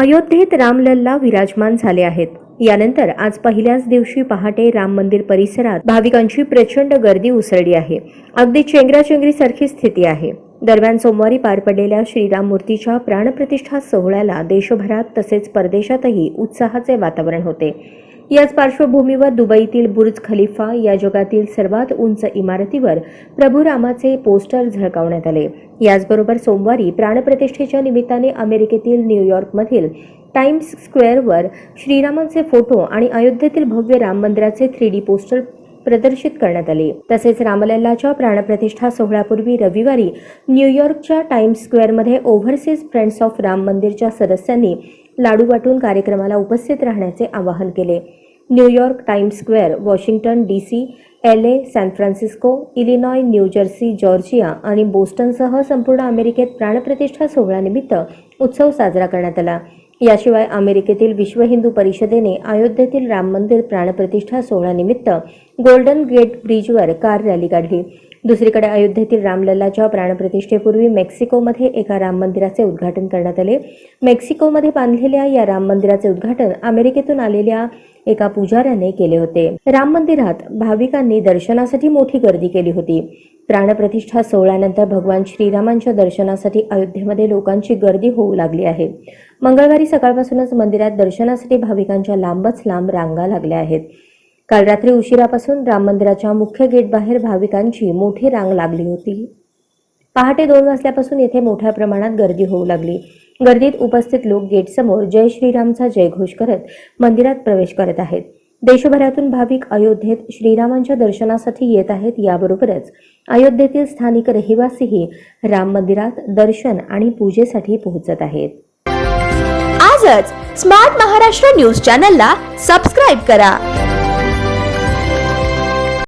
अयोध्येत रामलल्ला विराजमान झाले आहेत. यानंतर आज पहिल्याच दिवशी पहाटे राम मंदिर परिसरात भाविकांची प्रचंड गर्दी उसळली आहे. अगदी चेंगराचेंगरीसारखी स्थिती आहे. दरम्यान सोमवारी पार पडलेल्या श्रीराम मूर्तीच्या प्राणप्रतिष्ठा सोहळ्याला देशभरात तसेच परदेशातही उत्साहाचे वातावरण होते. याच पार्श्वभूमीवर दुबईतील बुर्ज खलिफा या जगातील सर्वात उंच इमारतीवर प्रभू रामाचे पोस्टर झळकावण्यात आले. याचबरोबर सोमवारी प्राणप्रतिष्ठेच्या निमित्ताने अमेरिकेतील न्यूयॉर्कमधील टाइम्स स्क्वेअरवर श्रीरामांचे फोटो आणि अयोध्येतील भव्य राम मंदिराचे थ्री डी पोस्टर प्रदर्शित करण्यात आले. तसेच रामलल्लाच्या प्राणप्रतिष्ठा सोहळ्यापूर्वी रविवारी न्यूयॉर्कच्या टाइम्स स्क्वेअरमध्ये ओव्हरसीज फ्रेंड्स ऑफ राम मंदिरच्या सदस्यांनी लाडू वाटून कार्यक्रमाला उपस्थित राहण्याचे आवाहन केले. New York Times Square Washington D C L A San Francisco Illinois New Jersey Georgia आणि बोस्टनसह संपूर्ण अमेरिकेत प्राणप्रतिष्ठा सोहळ्यानिमित्त उत्सव साजरा करण्यात आला. याशिवाय अमेरिकेतील विश्व हिंदू परिषदेने अयोध्येतील राम मंदिर प्राणप्रतिष्ठा सोहळ्यानिमित्त गोल्डन गेट ब्रिजवर कार रॅली काढली. दुसरीकडे अयोध्येतील रामलल्लाच्या प्राणप्रतिष्ठेपूर्वी मेक्सिकोमध्ये एका राम मंदिराचे उद्घाटन करण्यात आले. मेक्सिकोमध्ये बांधलेल्या या राम मंदिराचे उद्घाटन अमेरिकेतून आलेल्या एका पुजाऱ्याने केले होते. राम मंदिरात भाविकांनी दर्शनासाठी मोठी गर्दी केली होती. प्राणप्रतिष्ठा सोहळ्यानंतर भगवान श्रीरामांच्या दर्शनासाठी अयोध्येमध्ये लोकांची गर्दी होऊ लागली आहे. मंगळवारी सकाळपासूनच मंदिरात दर्शनासाठी भाविकांच्या लांबच लांब रांगा लागल्या आहेत. काल रात्री उशिरापासून राम मंदिराच्या मुख्य गेट बाहेर भाविकांची मोठी रांग लागली होती. पहाटे दोन वाजल्यापासून येथे मोठ्या प्रमाणात गर्दी होऊ लागली. गर्दीत उपस्थित लोक गेटसमोर जय श्रीरामचा जयघोष करत मंदिरात प्रवेश करत आहेत. देशभरातून भाविक अयोध्येत श्रीरामांच्या दर्शनासाठी येत आहेत याबरोबरच अयोध्येतील स्थानिक रहिवासीही राम मंदिरात दर्शन आणि पूजेसाठी पोहोचत आहेत. आजच स्मार्ट महाराष्ट्र न्यूज चॅनलला सबस्क्राईब करा.